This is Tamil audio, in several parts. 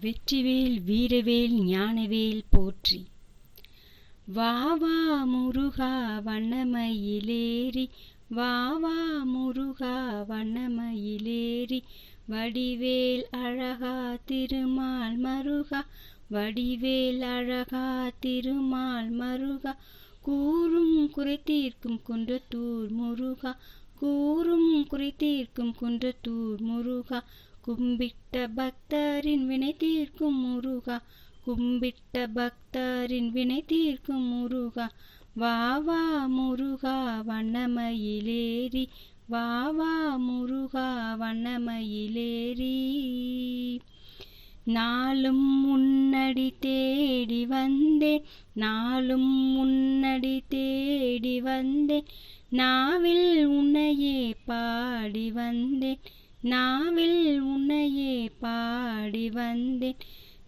வெற்றிவேல் வீரவேல் ஞானவேல் போற்றி. வா வா முருகா வண்ணமயிலேறி. வா வா முருகா வண்ணமயிலேறி. வடிவேல் அழகா திருமால் மருகா. வடிவேல் அழகா திருமால் மருகா. கூறும் குறைத்தீர்க்கும் குன்றத்தூர் முருகா. கூறும் குறைத்தீர்க்கும் குன்றத்தூர் முருகா. கும்பிட்ட பக்தரின் வினை தீர்க்கும் முருகா. கும்பிட்ட பக்தரின் வினை தீர்க்கும் முருகா. வா வா முருகா வண்ணமயிலேறி. வா வா முருகா வண்ணமயிலேறி. நாளும் முன்னடி தேடி வந்தேன். நாளும் முன்னடி தேடி வந்தேன். நாவில் உன்னையே பாடி வந்தேன். நாவில் உன்னையே பாடி வந்தேன்.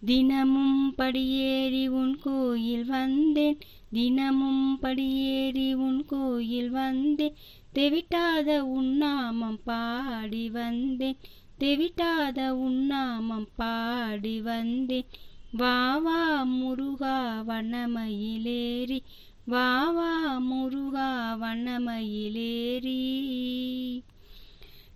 தினமும் படியேறி உன் கோயில் வந்தேன். தினமும் படியேறி உன் கோயில் வந்தேன். தெவிட்டாத உன்னாமம் பாடி வந்தேன். தெவிட்டாத உன்னாமம் பாடி வந்தேன். வா வா முருகா வனமயிலேறி வா வா முருகா வண்ணமயிலேறி.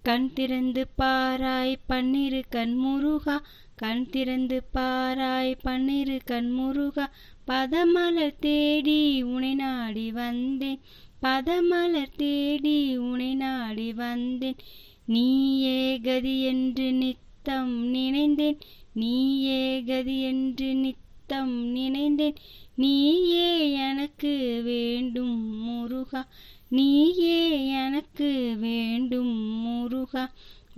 கண் திறந்து பாராய் பன்னிரு கண் முருகா. கண் திறந்து பாராய் பன்னிரு கண் முருகா. பதமலர் தேடி உனை நாடி வந்தேன். பதமலர் தேடி உனை நாடி வந்தேன். நீயே கதி என்று நித்தம் நினைந்தேன். நீயே கதி என்று நித்தம் நினைந்தேன். நீயே எனக்கு வேண்டும் முருகா. நீயே எனக்கு வேண்டும் முருகா.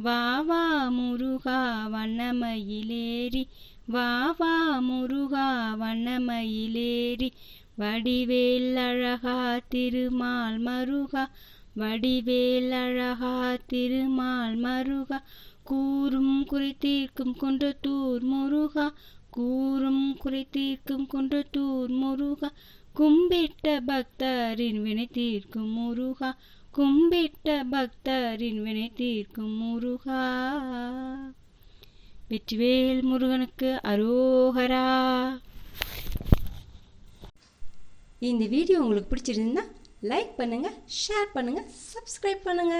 வாவா முருகா வண்ணமயிலேறி. வாவா முருகா வண்ணமயிலேறி. வடிவேல் அழகா திருமால் மருகா. வடிவேல் அழகா திருமால் மருகா. கூறும் குறித்தீர்க்கும் குன்றத்தூர் முருகா. கூறும் குறித்தீர்க்கும் குன்றத்தூர் முருகா. கும்பிட்ட பக்தரின் வினை தீர்க்கும் முருகா. கும்பிட்ட பக்தரின் வினை தீர்க்கும் முருகா. வெற்றிவேல் முருகனுக்கு அரோகரா. இந்த வீடியோ உங்களுக்கு பிடிச்சிருந்தா லைக் பண்ணுங்க ஷேர் பண்ணுங்க சப்ஸ்கிரைப் பண்ணுங்க.